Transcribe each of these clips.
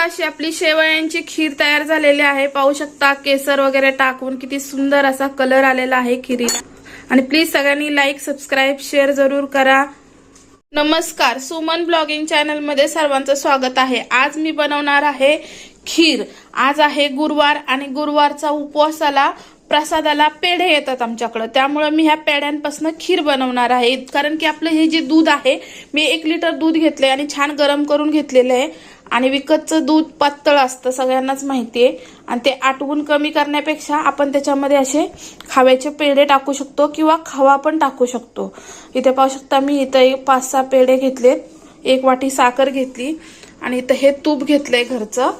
अशी आपली शेवयांची खीर तयार झालेली आहे. पाहू शकता केसर वगैरे टाकून किती सुंदर असा कलर आलेला आहे खिरीला. आणि प्लीज सगळ्यांनी लाईक सबस्क्राईब शेअर जरूर करा. नमस्कार सुमन ब्लॉगिंग चॅनलमध्ये सर्वांचं स्वागत आहे. आज मी बनवणार आहे खीर. आज आहे गुरुवार आणि गुरुवारचा उपवासाला प्रसादाला पेढे येतात आमच्याकडं. त्यामुळे मी ह्या पेढ्यांपासून खीर बनवणार आहे. कारण की आपलं हे जे दूध आहे मी एक लिटर दूध घेतले आणि छान गरम करून घेतलेलं आहे. आणि विकतचं दूध पातळ असतं सगळ्यांनाच माहिती आहे आणि ते आटवून कमी करण्यापेक्षा आपण त्याच्यामध्ये असे खाव्याचे पेढे टाकू शकतो किंवा खवा पण टाकू शकतो. इथे पाहू शकता मी इथं एक पाच सहा पेढे घेतलेत. एक वाटी साखर घेतली आणि इथं हे तूप घेतलंय घरचं.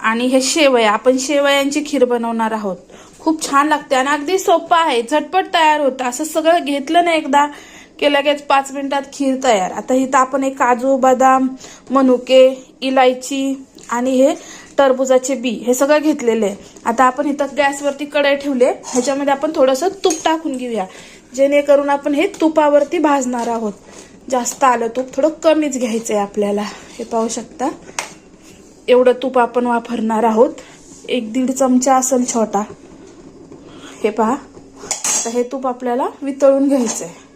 आणि हे शेवया आपण शेवयांची खीर बनवणार आहोत. खूप छान लागते आणि अगदी सोपं आहे झटपट तयार होतं. असं सगळं घेतलं ना एकदा की लगेच पाच मिनिटात खीर तयार. आता इथं आपण एक काजू बदाम मनुके इलायची आणि हे टरबुजाचे बी हे सगळं घेतलेले आहे. आता आपण इथं गॅसवरती कढई ठेवले ह्याच्यामध्ये आपण थोडंसं तूप टाकून घेऊया. जेणेकरून आपण हे तुपावरती भाजणार आहोत. जास्त आलं तूप थोडं कमीच घ्यायचं आहे आपल्याला. हे पाहू शकता. एवढं तूप आपण वापरणार आहोत. एक दीड चमचा असेल छोटा. हे पहा. आता हे तूप आपल्याला वितळून घ्यायचं आहे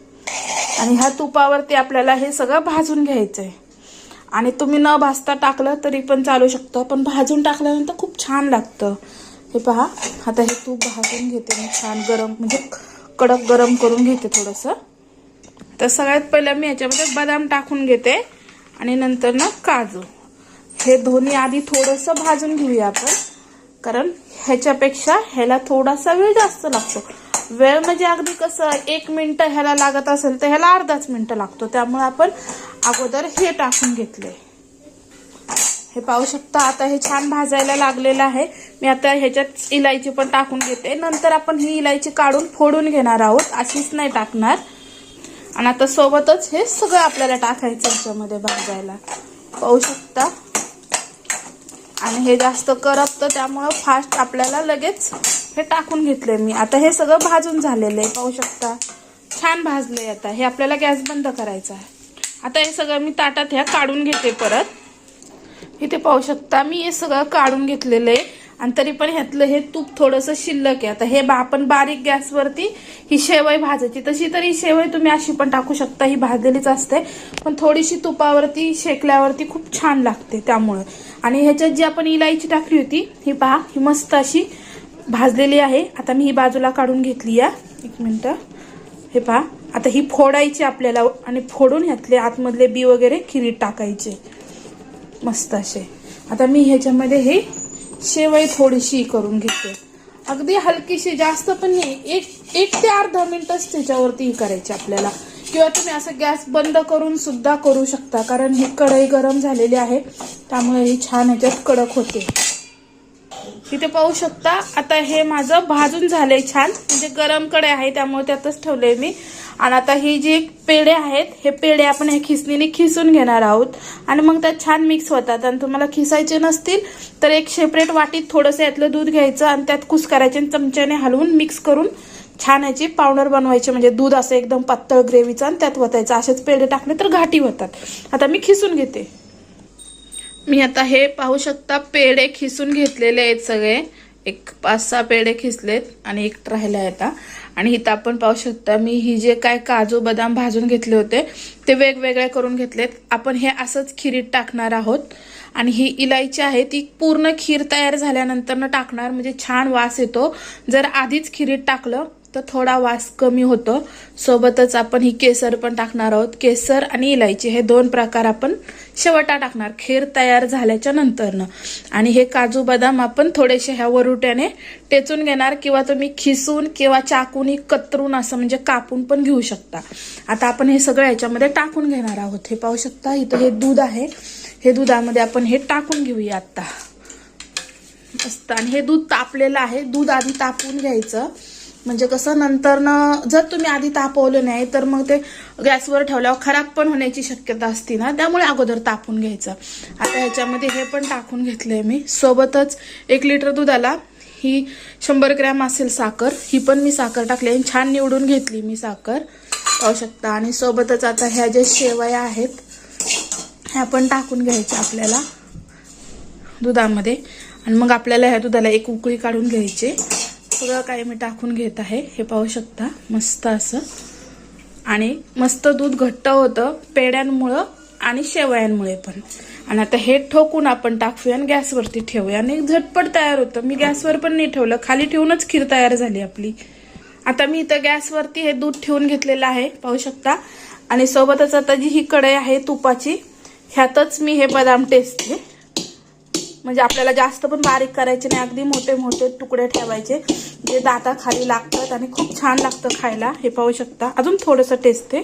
आणि ह्या तुपावरती आपल्याला हे सगळं भाजून घ्यायचं आहे आणि तुम्ही न भाजता टाकलं तरी पण चालू शकतं पण भाजून टाकल्यानंतर खूप छान लागतं. हे पहा आता हे तूप भाजून घेते मी छान गरम म्हणजे कडक गरम करून घेते थोडंसं. तर सगळ्यात पहिलं मी ह्याच्यामध्ये बदाम टाकून घेते आणि नंतर ना काजू. हे दोन्ही आधी थोडंसं भाजून घेऊया आपण कारण ह्याच्यापेक्षा ह्याला थोडासा वेळ जास्त लागतो. वेळ म्हणजे अगदी कसं एक मिनटं ह्याला लागत असेल तर ह्याला अर्धाच मिनटं लागतो. त्यामुळे आपण अगोदर हे टाकून घेतले हे पाहू शकता आता हे छान भाजायला लागलेलं आहे. मी आता ह्याच्यात इलायची पण टाकून घेते. नंतर आपण ही इलायची काढून फोडून घेणार आहोत. अशीच नाही टाकणार. आणि आता सोबतच हे सगळं आपल्याला टाकायचं ह्याच्यामध्ये भाजायला. पाहू शकता. आणि हे जास्त करपतं त्यामुळं फास्ट आपल्याला लगेच हे टाकून घेतले मी. आता हे सगळं भाजून झालेलं आहे पाहू शकता. छान भाजलंय आता. हे आपल्याला गॅस बंद करायचा आहे. आता हे सगळं मी ताटात ह्या काढून घेते परत. इथे पाहू शकता मी हे सगळं काढून घेतलेलं आहे. आणि तरी पण ह्यातलं हे तूप थोडंसं शिल्लक आहे. आता हे आपण बारीक गॅसवरती ही शेवई भाजायची. तशी तरी शेवई तुम्ही अशी पण टाकू शकता. ही भाजलेलीच असते. पण थोडीशी तुपावरती शेकल्यावरती खूप छान लागते त्यामुळं. आणि ह्याच्यात जी आपण इलायची टाकली होती ही पहा ही मस्त अशी भाजलेली आहे. आता मी ही बाजूला काढून घेतली या. एक मिनटं. हे पहा आता ही फोडायची आपल्याला आणि फोडून ह्यातले आतमधले बी वगैरे खिरीत टाकायचे. मस्त असे. आता मी ह्याच्यामध्ये हे शेवई थोडीशी करून घेते. अगदी हलकीशी जास्त पण नाही. एक एक ते अर्धा मिनटच त्याच्यावरती करायची आपल्याला. किंवा तुम्ही असं गॅस बंद करून सुद्धा करू शकता. कारण ही कढई गरम झालेली आहे. त्यामुळे ही छान ह्याच्यात कडक होते. इथे पाहू शकता. आता हे माझं भाजून झालंय छान. म्हणजे गरमकडे आहे त्यामुळे त्यातच ठेवले मी. आणि आता ही जी पेढे आहेत हे पेढे आपण हे खिसणीने खिसून घेणार आहोत. आणि मग त्यात छान मिक्स होतात. आणि तुम्हाला खिसायचे नसतील तर एक सेपरेट वाटीत थोडंसं यातलं दूध घ्यायचं आणि त्यात कुस करायचे आणि चमच्याने हलवून मिक्स करून छान याची पावडर बनवायची. म्हणजे दूध असं एकदम पातळ ग्रेव्हीचं आणि त्यात वतायचं. असेच पेढे टाकले तर घाटी होतात आता मी खिसून घेते. मी आता हे पाहू शकता पेढे खिसून घेतलेले आहेत सगळे. एक पाच सहा पेढे खिसलेत आणि एक राहिले आहेत आता. आणि इथं आपण पाहू शकता मी ही जे काय काजू बदाम भाजून घेतले होते ते वेगवेगळे करून घेतलेत. आपण हे असंच खिरीत टाकणार आहोत. आणि ही इलायची आहे ती पूर्ण खीर तयार झाल्यानंतर टाकणार म्हणजे छान वास येतो. जर आधीच खिरीत टाकलं तर थोडा वास कमी होतो. सोबतच आपण ही केसर पण टाकणार आहोत. केसर आणि इलायची हे दोन प्रकार आपण शेवटा टाकणार. खीर तयार झाल्याच्या नंतरनं. आणि हे काजू बदाम आपण थोडेसे ह्या वरुट्याने टेचून घेणार किंवा तुम्ही खिसून किंवा चाकून कतरून असं म्हणजे कापून पण घेऊ शकता. आता आपण हे सगळं याच्यामध्ये टाकून घेणार आहोत. हे पाहू शकता इथं हे दूध आहे. हे दुधामध्ये आपण हे टाकून घेऊया आत्ता मस्त. आणि हे दूध तापलेलं आहे. दूध आधी तापून घ्यायचं. म्हणजे कसं नंतरनं जर तुम्ही आधी तापवलं नाही तर मग ते गॅसवर ठेवल्यावर खराब पण होण्याची शक्यता असते ना. त्यामुळे अगोदर तापून घ्यायचं. आता ह्याच्यामध्ये हे पण टाकून घेतलंय मी. सोबतच एक लिटर दुधाला ही शंभर ग्रॅम असेल साखर. ही पण मी साखर टाकली आणि छान निवडून घेतली मी साखर. पाहू शकता. आणि सोबतच आता ह्या ज्या शेवया आहेत ह्या पण टाकून घ्यायच्या आपल्याला दुधामध्ये. आणि मग आपल्याला ह्या दुधाला एक उकळी काढून घ्यायची. सगळं काही मी टाकून घेत आहे हे पाहू शकता. मस्त असं. आणि मस्त दूध घट्ट होतं पेड्यांमुळं आणि शेवयांमुळे पण. आणि आता हे ठोकून आपण टाकूया आणि गॅसवरती ठेवूया. आणि झटपट तयार होतं. मी गॅसवर पण नाही ठेवलं. खाली ठेवूनच खीर तयार झाली आपली. आता मी इथं गॅसवरती हे दूध ठेवून घेतलेलं आहे पाहू शकता. आणि सोबतच आता जी ही कढई आहे तुपाची ह्यातच मी हे बदाम टेचते म्हणजे आपल्याला जास्त पण बारीक करायचे नाही. अगदी मोठे मोठे तुकडे ठेवायचे. ते दाता खाली लागतात आणि खूप छान लागतं खायला हे पाहू शकता. अजून थोडंसं आहे.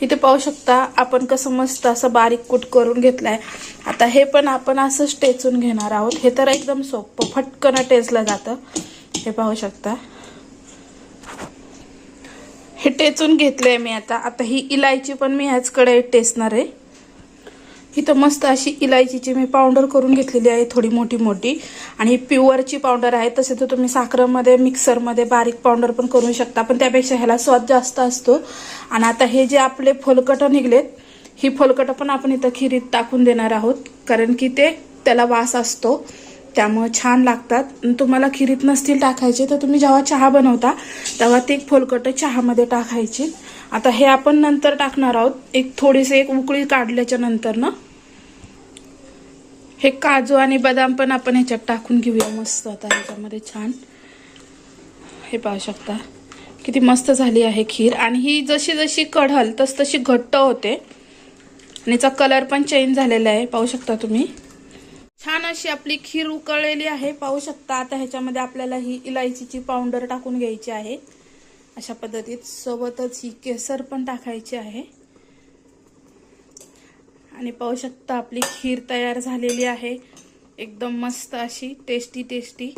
इथे पाहू शकता आपण कसं मस्त असं बारीक कूट करून घेतलंय. आता हे पण आपण असंच टेचून घेणार आहोत. हे तर एकदम सोपं फटकन टेचलं जातं. हे पाहू शकता. हे टेचून घेतलंय मी आता. आता ही इलायची पण मी ह्याच कढईत टेचणार आहे. इथं मस्त अशी इलायचीची मी पावडर करून घेतलेली आहे थोडी मोठी मोठी. आणि प्युअरची पावडर आहे तसे तर तुम्ही साखरमध्ये मिक्सरमध्ये बारीक पावडर पण करू शकता पण त्यापेक्षा ह्याला स्वाद जास्त असतो. आणि आता हे जे आपले फलकटं निघलेत ही फलकटं पण आपण इथं खिरीत टाकून देणार आहोत कारण की ते त्याला वास असतो त्यामुळे छान लागतात. तुम्हाला खिरीत नसतील टाकायचे तर तुम्ही जेव्हा चहा बनवता तेव्हा ते फलकटं चहामध्ये टाकायची. आता हे आपण नंतर टाकणार आहोत. एक थोडीशी एक उकळी काढल्याच्या नंतर ना हे काजू आणि बदाम पण आपण ह्याच्यात टाकून घेऊया. मस्त आता ह्याच्यामध्ये छान. हे पाहू शकता. किती मस्त झाली आहे खीर. आणि ही जशी जशी कढल तस तशी घट्ट होते. आणि याचा कलर पण चेंज झालेला आहे. पाहू शकता तुम्ही. छान अशी आपली खीर उकळलेली आहे. पाहू शकता आता ह्याच्यामध्ये आपल्याला ही इलायचीची पावडर टाकून घ्यायची आहे. अशा पद्धतीत सोबतच ही केसर पण टाकायची आहे. आणि पाहू शकता आपली खीर तयार झालेली आहे. एकदम मस्त अशी टेस्टी टेस्टी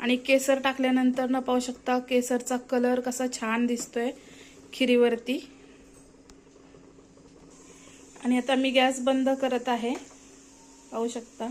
आणि केसर टाकल्यानंतर न पाहू शकता केसरचा कलर कसा छान दिसतोय खिरीवरती. आणि आता मी गॅस बंद करत आहे. पाहू शकता.